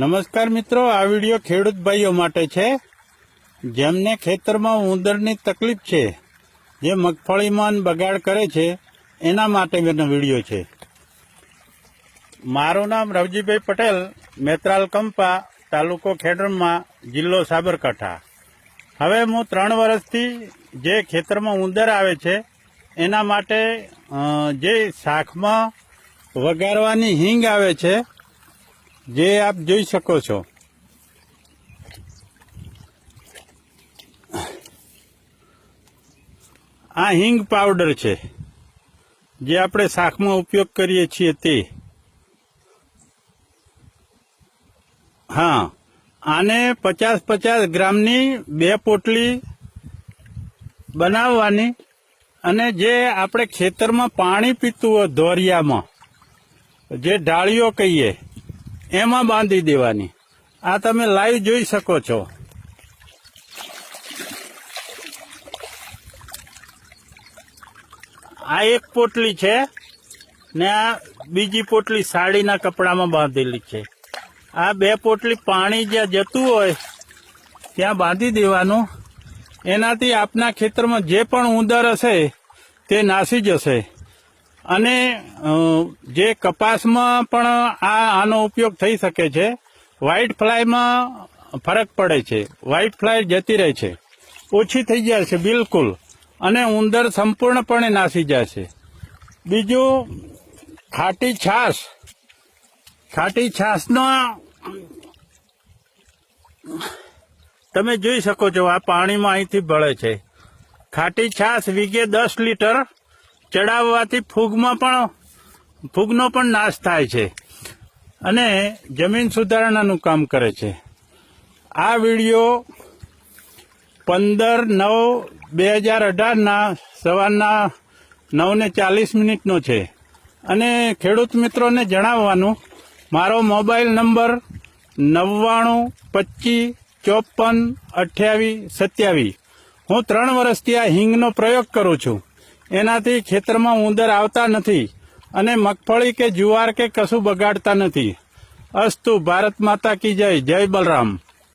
નમસ્કાર મિત્રો, આ વીડિયો ખેડૂત ભાઈઓ માટે છે. જેમને ખેતરમાં ઉંદરની તકલીફ છે, જે મગફળીમાં બગાડ કરે છે, એના માટે મેં વીડિયો છે. મારું નામ રવજીભાઈ પટેલ મેત્રાલ કંપા, તાલુકો ખેડરમાં, જિલ્લો સાબરકાંઠા. હવે હું ત્રણ વર્ષથી જે ખેતરમાં ઉંદર આવે છે, એના માટે જે શાકમાં વગાડવાની હિંગ આવે છે જે આપ જોઈ શકો છો. આ હિંગ પાવડર છે. જે આપણે શાકમાં ઉપયોગ કરીએ છીએ તે. હા, આને પચાસ પચાસ ગ્રામની બે પોટલી બનાવવાની અને જે આપણે ખેતરમાં પાણી પીતું હોય ધોરિયામાં જે ઢાળીઓ કહીએ એમાં બાંધી દેવાની. આ તમે લાઈવ જોઈ શકો છો. આ એક પોટલી છે ને આ બીજી પોટલી સાડીના કપડામાં બાંધેલી છે. આ બે પોટલી પાણી જ્યાં જતું હોય ત્યાં બાંધી દેવાનું. એનાથી આપના ખેતરમાં જે પણ ઉંદર હશે તે નાસી જશે. અને જે કપાસમાં પણ આ, આનો ઉપયોગ થઈ શકે છે વ્હાઇટ ફ્લાયમાં ફરક પડે છે. વ્હાઇટ ફ્લાય જતી રહે છે. ઓછી થઈ જાય છે, બિલકુલ. અને ઉંદર સંપૂર્ણપણે નાસી જાય છે. બીજું, ખાટી છાશ. ખાટી છાશનો તમે જોઈ શકો છો, આ પાણીમાં અહીંથી ભળે છે. ખાટી છાશ વીઘે દસ લીટર ચડાવવાથી ફૂગમાં પણ, ફૂગનો પણ નાશ થાય છે. અને જમીન સુધારણાનું કામ કરે છે. આ વીડિયો પંદર નવ બે હજાર અઢારના સવારના નવને ચાલીસ મિનિટનો છે. અને ખેડૂત મિત્રોને જણાવવાનું, મારો મોબાઈલ નંબર નવ્વાણું પચીસ ચોપન અઠ્યાવીસ સત્યાવીસ. હું ત્રણ વર્ષથી આ હિંગનો પ્રયોગ કરું છું. એનાથી ખેતરમાં ઉંદર આવતા નથી અને મગફળી કે જુવાર કે કશું બગાડતા નથી. અસ્તુ, ભારત માતા કી જય. જય બલરામ.